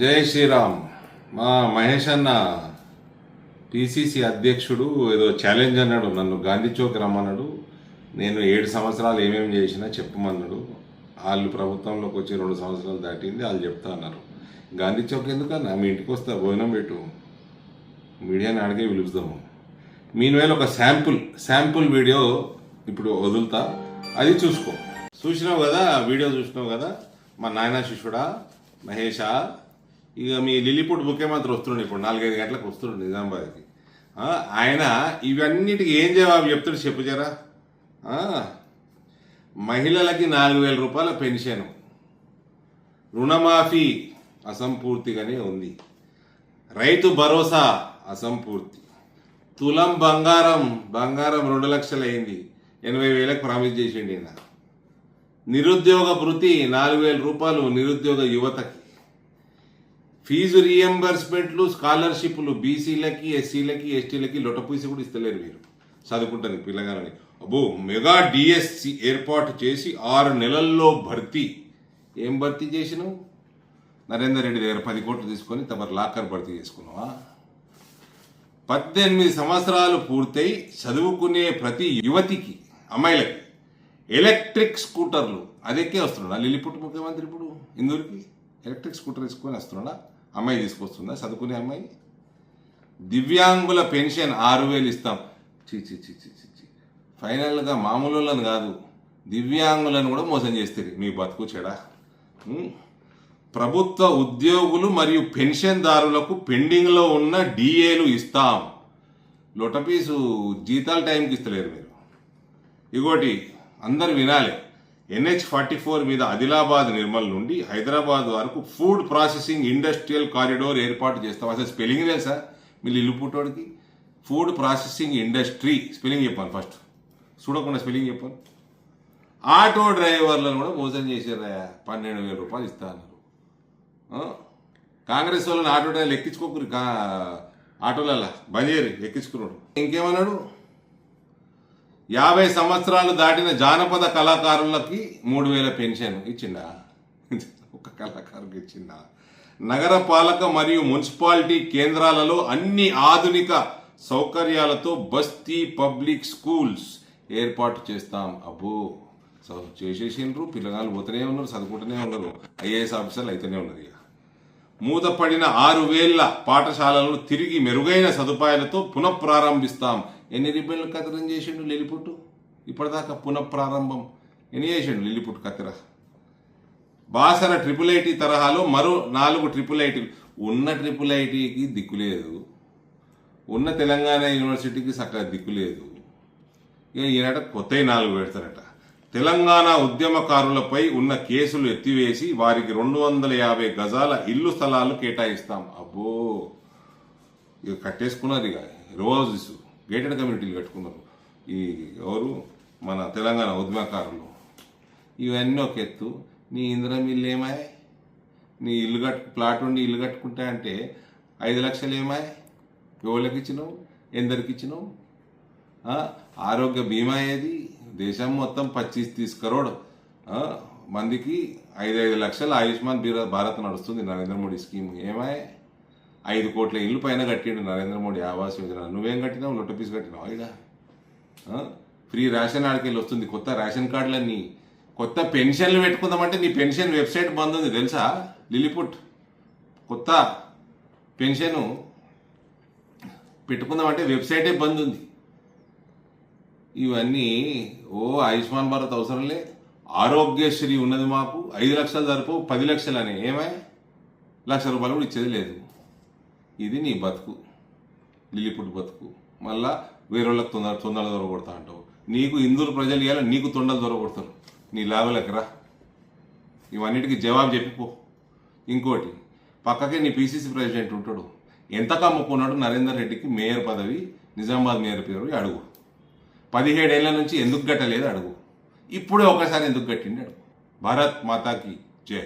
జై శ్రీరామ్. మా మహేష్ అన్న పిసిసి అధ్యక్షుడు ఏదో ఛాలెంజ్ అన్నాడు. నన్ను గాంధీ చౌక్ రమ్మన్నాడు. నేను ఏడు సంవత్సరాలు ఏమేమి చేసినా చెప్పమన్నాడు. వాళ్ళు ప్రభుత్వంలోకి వచ్చి రెండు సంవత్సరాలు దాటింది వాళ్ళు చెప్తా అన్నారు. గాంధీ చౌక్ ఎందుకన్నా? మీ ఇంటికి వస్తా భోజనం పెట్టు. మీడియాని అడిగే పిలుపుదాము మీనివేళ ఒక శాంపుల్ శాంపుల్ వీడియో ఇప్పుడు వదులుతా. అది చూసుకో. చూసినావు కదా వీడియో చూసినావు కదా? మా నాయన శిష్యుడా మహేషా ఇక మీ లిల్లీపుట్ ముఖ్యమంత్రి వస్తుండే ఇప్పుడు నాలుగైదు గంటలకు వస్తుండే నిజామాబాద్కి. ఆయన ఇవన్నిటికి ఏం జవాబు చెప్తాడు చెప్పు జరా. మహిళలకి నాలుగు వేల రూపాయల పెన్షన్. రుణమాఫీ అసంపూర్తిగానే ఉంది. రైతు భరోసా అసంపూర్తి. తులం బంగారం బంగారం రెండు లక్షలు అయింది ఎనభై వేలకు ప్రామిస్ చేసిండి నిరుద్యోగ భృతి నాలుగు వేల రూపాయలు నిరుద్యోగ యువతకి. ఫీజు రీఎంబర్స్మెంట్లు స్కాలర్షిప్లు బీసీలకి ఎస్సీలకి ఎస్టీలకి లొటపూసి కూడా ఇస్తలేరు మీరు. చదువుకుంటుంది పిల్లగాలని అబ్బో మెగా డిఎస్సి ఏర్పాటు చేసి ఆరు నెలల్లో భర్తీ. ఏం భర్తీ చేసినావు? నరేందర్ రెడ్డి దగ్గర పది కోట్లు తీసుకొని తమరు లాకర్ భర్తీ చేసుకున్నావా? పద్దెనిమిది సంవత్సరాలు పూర్తయి చదువుకునే ప్రతి యువతికి అమ్మాయిలకి ఎలక్ట్రిక్ స్కూటర్లు. అదెక్కే వస్తున్నాడా? లిల్లిపుట్ ముఖ్యమంత్రి ఇప్పుడు ఇందూరికి? ఎలక్ట్రిక్ స్కూటర్ తీసుకొని వస్తున్నాడా? అమ్మాయి తీసుకొస్తుందా? చదువుకునే అమ్మాయి? దివ్యాంగుల పెన్షన్ ఆరు వేలు ఇస్తాం. చీ చీ చీ చీ చీ ఫైనల్గా మామూలు వాళ్ళని కాదు దివ్యాంగులను కూడా మోసం చేస్తారు మీ బతుకు చెడా. ప్రభుత్వ ఉద్యోగులు మరియు పెన్షన్దారులకు పెండింగ్లో ఉన్న డిఏలు ఇస్తాం. లొటపీసు జీతాల టైంకి ఇస్తలేరు మీరు. ఇగోటి అందరు వినాలి. ఎన్హెచ్ ఫార్టీ ఫోర్ మీద ఆదిలాబాద్ నిర్మల్ నుండి హైదరాబాద్ వరకు ఫుడ్ ప్రాసెసింగ్ ఇండస్ట్రియల్ కారిడోర్ ఏర్పాటు చేస్తాం. అసలు స్పెల్లింగ్ తెలుసా? మీరు ఇల్లు పుట్టోడికి? Food processing industry. స్పెల్లింగ్ చెప్పాను ఫస్ట్. చూడకుండా స్పెల్లింగ్ చెప్పాను ఆటో డ్రైవర్లను కూడా మోసం చేశారయ్యా. పన్నెండు వేల రూపాయలు ఇస్తా అన్నారు. కాంగ్రెస్ వాళ్ళని ఆటో డ్రైవర్లు ఎక్కించుకోకరు కా ఆటోలలో బంద్ ఎక్కించుకున్నాడు. ఇంకేమన్నాడు? యాభై సంవత్సరాలు దాటిన జానపద కళాకారులకి మూడు వేల పెన్షన్ ఇచ్చిండా? ఒక కళాకారుకి ఇచ్చిండా? నగరపాలక మరియు మున్సిపాలిటీ కేంద్రాలలో అన్ని ఆధునిక సౌకర్యాలతో బస్తీ పబ్లిక్ స్కూల్స్ ఏర్పాటు చేస్తాం. అబ్బో! సో చేసేసిండ్రు పిల్లగాళ్ళు పోతూనే ఉన్నారు చదువుకుంటూనే ఉన్నారు. ఐఏఎస్ ఆఫీసర్లు అయితేనే ఉన్నది ఇక. మూతపడిన ఆరు వేల పాఠశాలలను తిరిగి మెరుగైన సదుపాయాలతో పునఃప్రారంభిస్తాం. ఎన్ని రిబ్బన్లు కత్తిరం చేసిండు లిలిపుట్టు ఇప్పటిదాకా పునఃప్రారంభం ఎన్ని చేసిండు లిలిపుట్టు కత్తిర? బాసర ట్రిపుల్ ఐటీ తరహాలో మరో నాలుగు ట్రిపుల్ ఐటీ ఉన్న ట్రిపుల్ ఐటీకి దిక్కు లేదు. ఉన్న తెలంగాణ యూనివర్సిటీకి సక్కగా దిక్కు లేదు. ఇక ఈనాట కొత్త నాలుగు పెడతారట. తెలంగాణ ఉద్యమకారులపై ఉన్న కేసులు ఎత్తివేసి వారికి రెండు వందల యాభై గజాల ఇల్లు స్థలాలు కేటాయిస్తాం. అబ్బో! ఇక కట్టేసుకున్నారు ఇక రోజు గేటెడ్ కమ్యూనిటీలు కట్టుకున్నారు. ఈ ఎవరు? మన తెలంగాణ ఉద్యమకారులు. ఇవన్నీ ఒక ఎత్తు. నీ ఇంద్రం ఇల్లు ఏమాయి? నీ ఇల్లు కట్టు ప్లాట్ ఉండి ఇల్లు కట్టుకుంటా అంటే ఐదు లక్షలు ఏమాయి? ఎవరికి ఇచ్చినావు? ఎందరికి ఇచ్చినావు? ఆరోగ్య బీమా ఏది? దేశం మొత్తం పచ్చీస్ తీస్ కరోడ్. మందికి ఐదు ఐదు లక్షల ఆయుష్మాన్ భారత్ నడుస్తుంది. నరేంద్ర మోడీ స్కీమ్ ఏమాయే? ఐదు కోట్ల ఇల్లు పైన కట్టిండు నరేంద్ర మోడీ ఆవాస్ యోజన. నువ్వేం కట్టినావు? నొట్ట పీస్ కట్టినావు? ఇక ఫ్రీ రేషన్ ఆడికెళ్ళి వస్తుంది. కొత్త రేషన్ కార్డులన్నీ. కొత్త పెన్షన్లు పెట్టుకుందామంటే నీ పెన్షన్ వెబ్సైట్ బంద్ ఉంది తెలుసా? లిలిపుట్ కొత్త పెన్షన్ పెట్టుకుందామంటే వెబ్సైటే బంద్ ఉంది. ఇవన్నీ ఓ ఆయుష్మాన్ భారత్ అవసరంలే. ఆరోగ్యశ్రీ ఉన్నది మాకు. ఐదు లక్షలు సరిపో పది లక్షలు అని. ఏమై? లక్ష రూపాయలు కూడా ఇచ్చేది లేదు. ఇది నీ బతుకు. లిల్లిపుట్టు బతుకు. మళ్ళా వేరే వాళ్ళకి తొందర తొందరలు దొరకొడతా అంటావు. నీకు ఇందూరు ప్రజలు ఇవ్వాలి నీకు తొండలు దొరకొడతారు నీ లాభలకి రా. ఇవన్నిటికి జవాబు చెప్పిపో ఇంకోటి పక్కకే నీ పీసీసీ ప్రెసిడెంట్ ఉంటాడు. ఎంత కమ్ముకున్నాడు నరేందర్ రెడ్డికి మేయర్ పదవి నిజామాబాద్ మేయర్ పేరు అడుగు. పదిహేడేళ్ళ నుంచి ఎందుకు గట్టలేదు అడుగు. ఇప్పుడే ఒకసారి ఎందుకు గట్టిండి అడుగు. భారత్ మాతాకి జై.